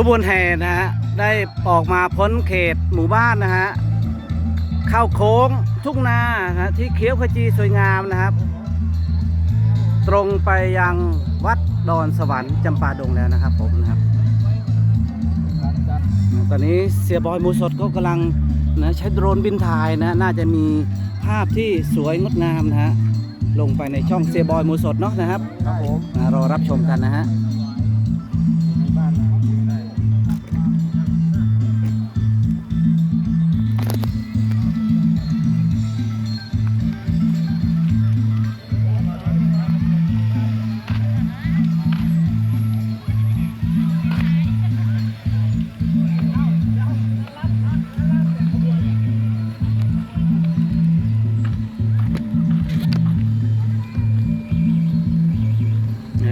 ขบวนแห่นะฮะได้ออกมาพ้นเขตหมู่บ้านนะฮะเข้าโค้งทุ่งนานะฮะที่เขียวขจีสวยงามนะครับ ตรงไปยังวัดดอนสวรรค์จำปาดงแล้วนะครับผมนะครับ ตอนนี้เสียบอยหมูสดก็กำลังนะใช้โดรนบินถ่ายนะน่าจะมีภาพที่สวยงดงามนะฮะลงไปในช่องเสียบอยหมูสดเนาะนะครับครับผมอ่ารอรับชมกันนะฮะ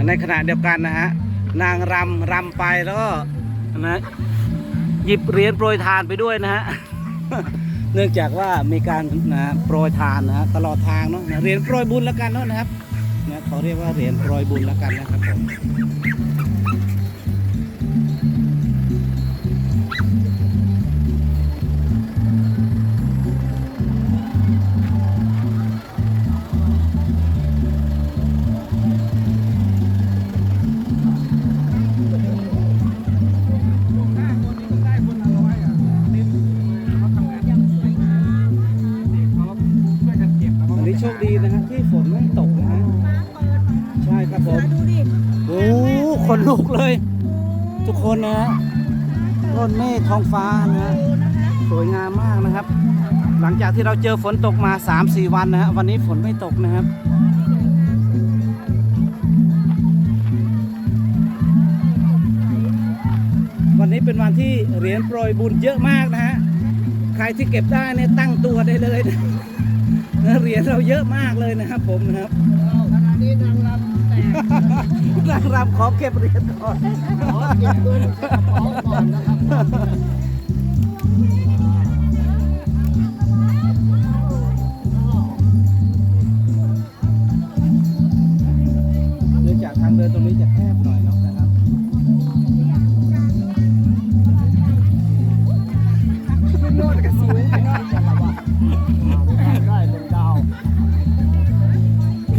ในขณะเดียวกันนะฮะนางรำรำไปแล้วก็นะหยิบเหรียญโปรยทานไปด้วยนะฮะเนื่องจากว่ามีการนะโปรยทานนะฮะตลอดทางเนาะนะเหรียญโปรยบุญแล้วกันเนาะนะครับนะเขาเรียกว่าเหรียญโปรยบุญแล้วกันนะครับผม คนนะฮะต้นเมฆท้องฟ้านะฮะสวยงามมากนะครับ หลังจากที่เราเจอฝนตกมา 3-4 วันนะฮะวันนี้ฝนไม่ตกนะครับวันนี้เป็นวันที่เหรียญโปรยบุญเยอะมากนะฮะ ใครที่เก็บได้เนี่ยตั้งตัวได้เลยนะเหรียญเราเยอะมากเลยนะครับผมนะครับขณะ นางรำขอเก็บเหรียญก่อน ขอเก็บเงินกระเป๋าก่อนนะครับ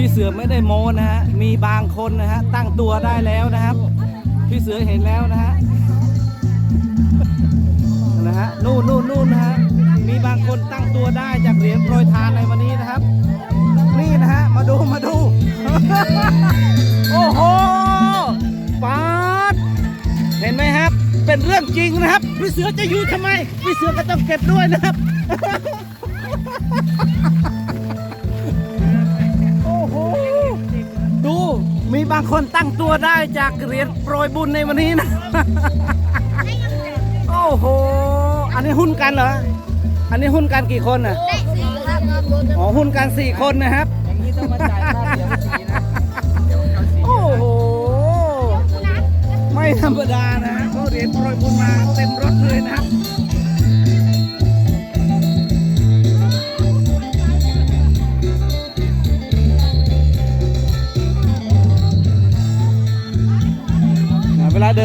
พี่เสือไม่ได้โมนะฮะ มีบางคนนะฮะ ตั้งตัวได้แล้วนะครับ พี่เสือเห็นแล้วนะฮะ นะฮะ นู่นนู่นนู่นนะฮะ มีบางคนตั้งตัวได้จากเหรียญโปรยทานในวันนี้นะครับ นี่นะฮะ มาดูมาดู โอ้โหปาดเห็นไหมครับ เป็นเรื่องจริงนะครับ พี่เสือจะอยู่ทำไม พี่เสือก็ต้องเก็บด้วยนะครับางคนตั้งตัวได้จากเหรียญโปรยบุญในวันนี้นะ โอ้โห อันนี้หุ้นกันเหรอ อันนี้หุ้นกันกี่คนอะได้สี่ครับอ๋อหุ้นกันสี่คนนะครับอย่างนี้ต้องมาจ่ายค่าเสียภาษีนะเดี๋ยวเขาเสียโอ้โห ไม่ธรรมดานะฮะเขาเหรียญโปรยบุญมาเต็มรถเลยนะครับ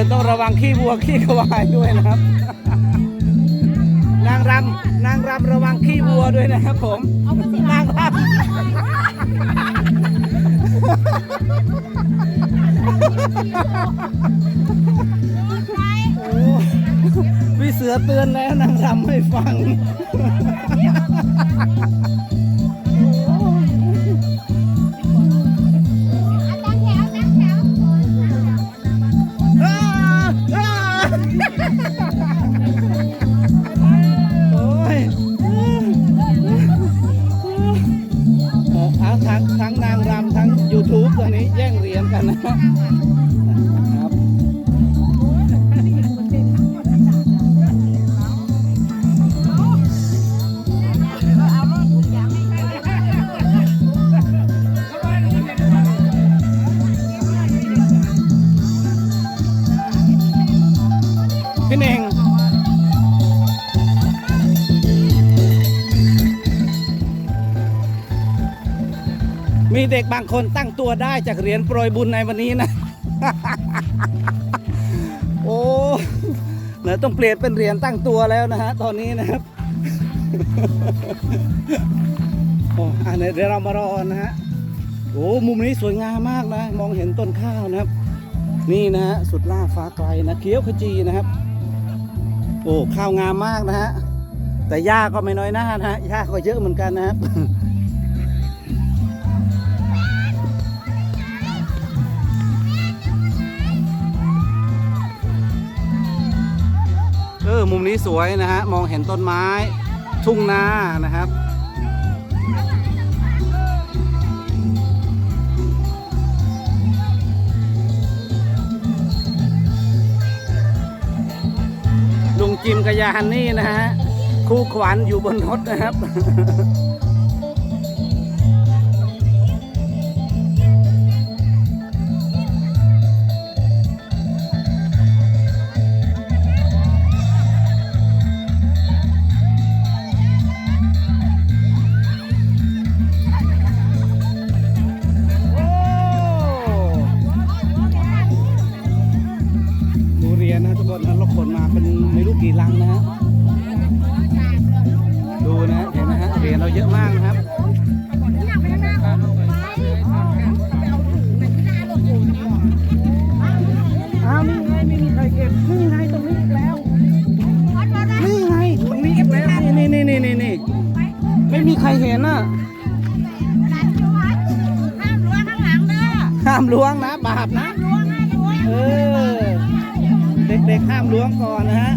นต้องระวังขี้วัวขี้ควายด้วยนะครับ นางรำนางรำระวังขี้วัวด้วยนะครับผมนางรำโอ้พี่เสือเตือนแล้วนางรำให้ฟังตั้ง พี่เน่ง มีเด็กบางคนตั้งตัวได้จากเหรียญโปรยบุญในวันนี้นะ โอ้เนะต้องเปลี่ยนเป็นเหรียญตั้งตัวแล้วนะฮะตอนนี้นะครับโอ้อันนี้เดี๋ยวเรามารอนะฮะโอ้มุมนี้สวยงามมากนะ มองเห็นต้นข้าวนะครับ นี่นะฮะสุดล่าฟ้าไกลนะเขียวขจีนะครับ โอ้ข้าวงามมากนะฮะแต่หญ้าก็ไม่น้อยหน้านะฮะหญ้าก็เยอะเหมือนกันนะครับ เออมุมนี้สวยนะฮะ มองเห็นต้นไม้ ทุ่งนานะครับ ลุงจิมกับยาฮันนี่นะฮะ คู่ขวัญอยู่บนรถนะครับ ยนนะทุกคนนะเราขนมาเป็นไม่รู้กี่ลังนะฮะดูนะเห็นไหมฮะเหรียญเราเยอะมากนะครับอ้าวนี่ไงไม่มีใครเก็บนี่ไงตรงนี้อีกแล้วนี่ไงตรงนี้อีกแล้วนี่นี่นี่นี่นี่ไม่มีใครเห็นอะห้ามล้วงนะบาปนะเออเด็กๆห้ามล้วงก่อนนะฮะ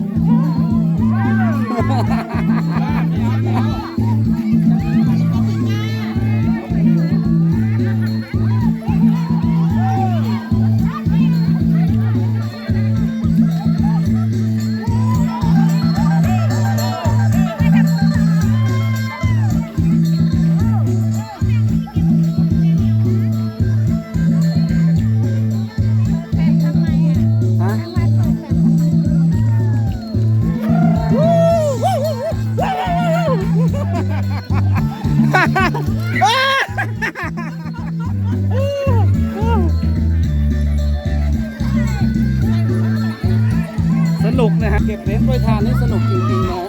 เก็บเหรียญโปรยทานนี่สนุกจริงๆนะฮะ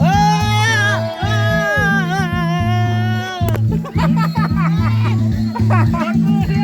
เอ้ย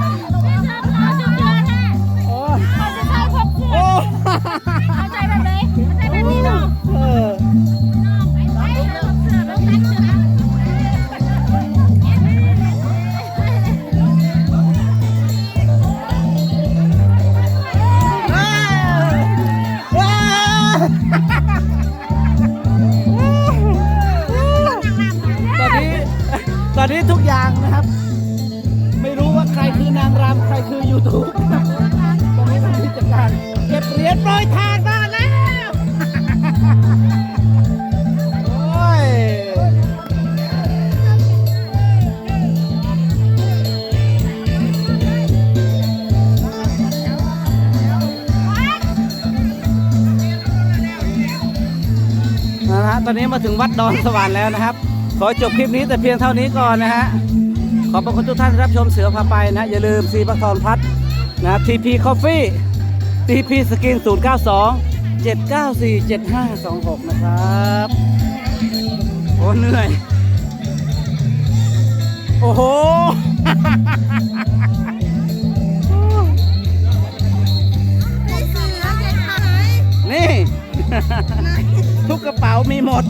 นะฮะตอนนี้มาถึงวัดดอนสวรรค์แล้วนะครับ ขอจบคลิปนี้แต่เพียงเท่านี้ก่อนนะฮะขอบพระคุณทุกท่านรับชมเสือพาไปนะอย่าลืมซีพักทอนพัดนะ TP Coffee TP Skin 092 794 7526นะครับโอ้เหนื่อย โอ้โหนี่ มีหมด